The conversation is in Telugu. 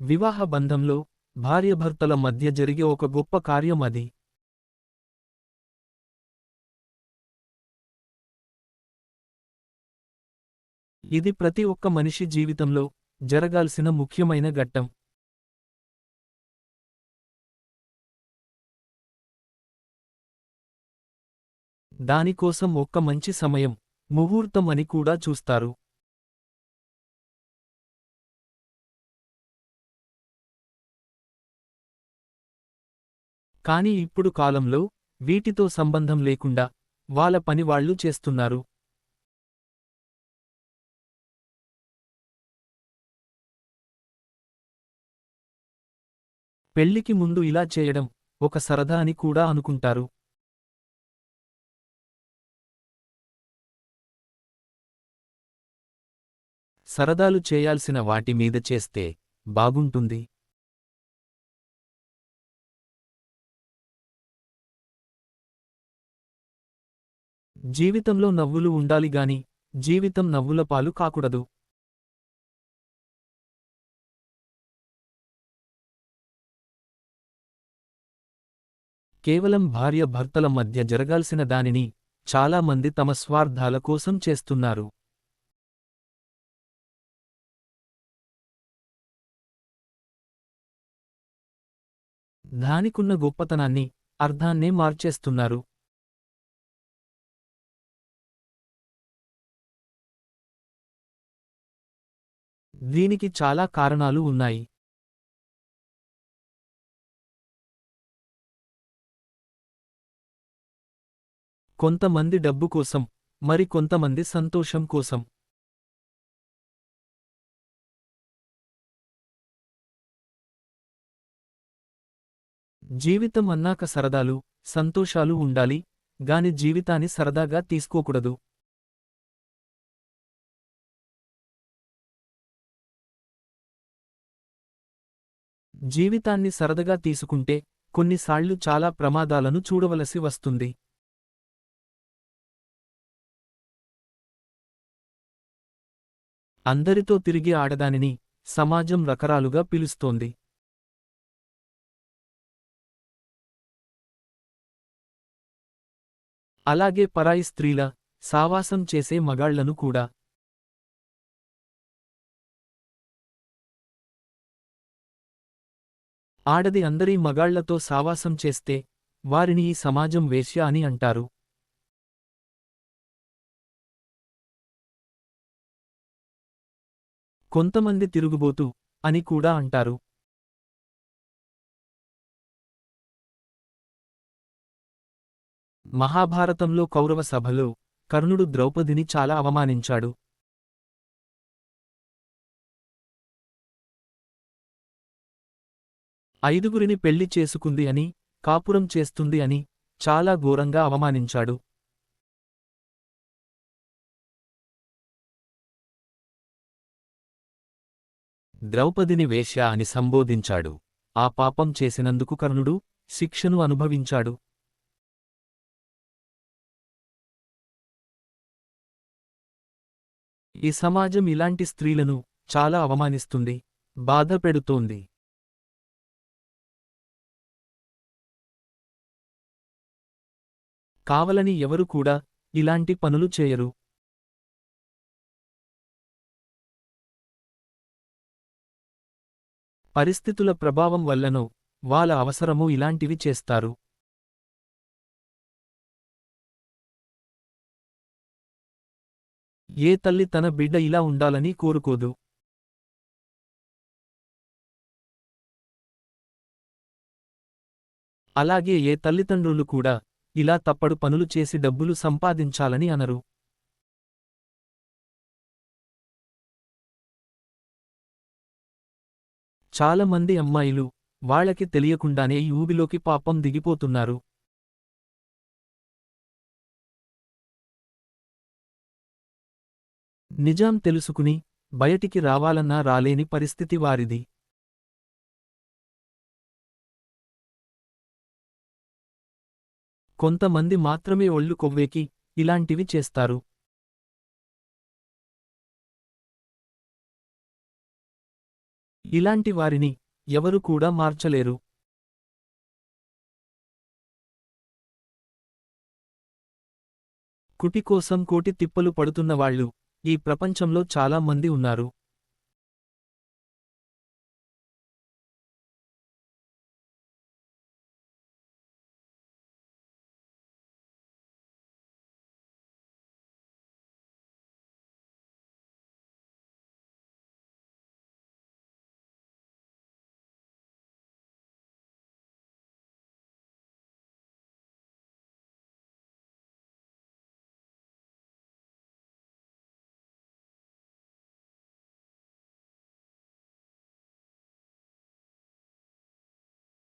వివాహ బంధంలో భార్యభర్తల మధ్య జరిగే ఒక గొప్ప కార్యం అది. ఇది ప్రతి ఒక్క మనిషి జీవితంలో జరగాల్సిన ముఖ్యమైన ఘట్టం. దానికోసం ఒక్క మంచి సమయం ముహూర్తం అని కూడా చూస్తారు. కాని ఇప్పుడు కాలంలో వీటితో సంబంధం లేకుండా వాళ్ళ పనివాళ్ళు చేస్తున్నారు. పెళ్ళికి ముందు ఇలా చేయడం ఒక సరదా అని కూడా అనుకుంటారు. సరదాలు చేయాల్సిన వాటి మీద చేస్తే బాగుంటుంది. జీవితంలో నవ్వులు ఉండాలి గాని జీవితం నవ్వుల పాలు కాకూడదు. కేవలం భార్య భర్తల మధ్య జరగాల్సిన దానిని చాలా మంది తమ స్వార్థాల కోసం చేస్తున్నారు. దానికున్న గొప్పతనాన్ని అర్థాన్నే మార్చేస్తున్నారు. దీనికి చాలా కారణాలు ఉన్నాయి. కొంతమంది డబ్బు కోసం మరి కొంతమంది సంతోషం కోసం. జీవితం అన్నాక సరదాలు సంతోషాలు ఉండాలి గాని జీవితాన్ని సరదాగా తీసుకోకూడదు. జీవితాన్ని సరదగా తీసుకుంటే కొన్నిసాళ్ళు చాలా ప్రమాదాలను చూడవలసి వస్తుంది. అందరితో తిరిగి ఆడదానిని సమాజం రకరాలుగా పిలుస్తోంది. అలాగే పరాయి స్త్రీల సావాసం చేసే మగాళ్ళను కూడా ఆడది అందరి మగాళ్ళతో సావాసం చేస్తే వారిని ఈ సమాజం వేశ్య అని అంటారు. కొంతమంది తిరుగుబోతు అని కూడా అంటారు. మహాభారతంలో కౌరవ సభలో కర్ణుడు ద్రౌపదిని చాలా అవమానించాడు. ఐదుగురిని పెళ్ళి చేసుకుంది అని కాపురం చేస్తుంది అని చాలా ఘోరంగా అవమానించాడు. ద్రౌపదిని వేశ్య అని సంబోధించాడు. ఆ పాపం చేసినందుకు కర్ణుడు శిక్షను అనుభవించాడు. ఈ సమాజం ఇలాంటి స్త్రీలను చాలా అవమానిస్తుంది బాధ పెడుతోంది. కావలని ఎవరు కూడా ఇలాంటి పనులు చేయరు. పరిస్థితుల ప్రభావం వల్లనో వాళ్ళ అవసరము ఇలాంటివి చేస్తారు. ఏ తల్లి తన బిడ్డ ఇలా ఉండాలని కోరుకోదు. అలాగే ఏ తల్లిదండ్రులు కూడా ఇలా తప్పడు పనులు చేసి డబ్బులు సంపాదించాలని అనరు. చాలామంది అమ్మాయిలు వాళ్ళకి తెలియకుండానే ఈ ఊబిలోకి పాపం దిగిపోతున్నారు. నిజాం తెలుసుకుని బయటికి రావాలన్నా రాలేని పరిస్థితి వారిది. కొంతమంది మాత్రమే ఒళ్ళు కొవ్వేకి ఇలాంటివి చేస్తారు. ఇలాంటి వారిని ఎవరు కూడా మార్చలేరు. కుటి కోసం కోటి తిప్పలు పడుతున్నవాళ్ళు ఈ ప్రపంచంలో చాలా మంది ఉన్నారు.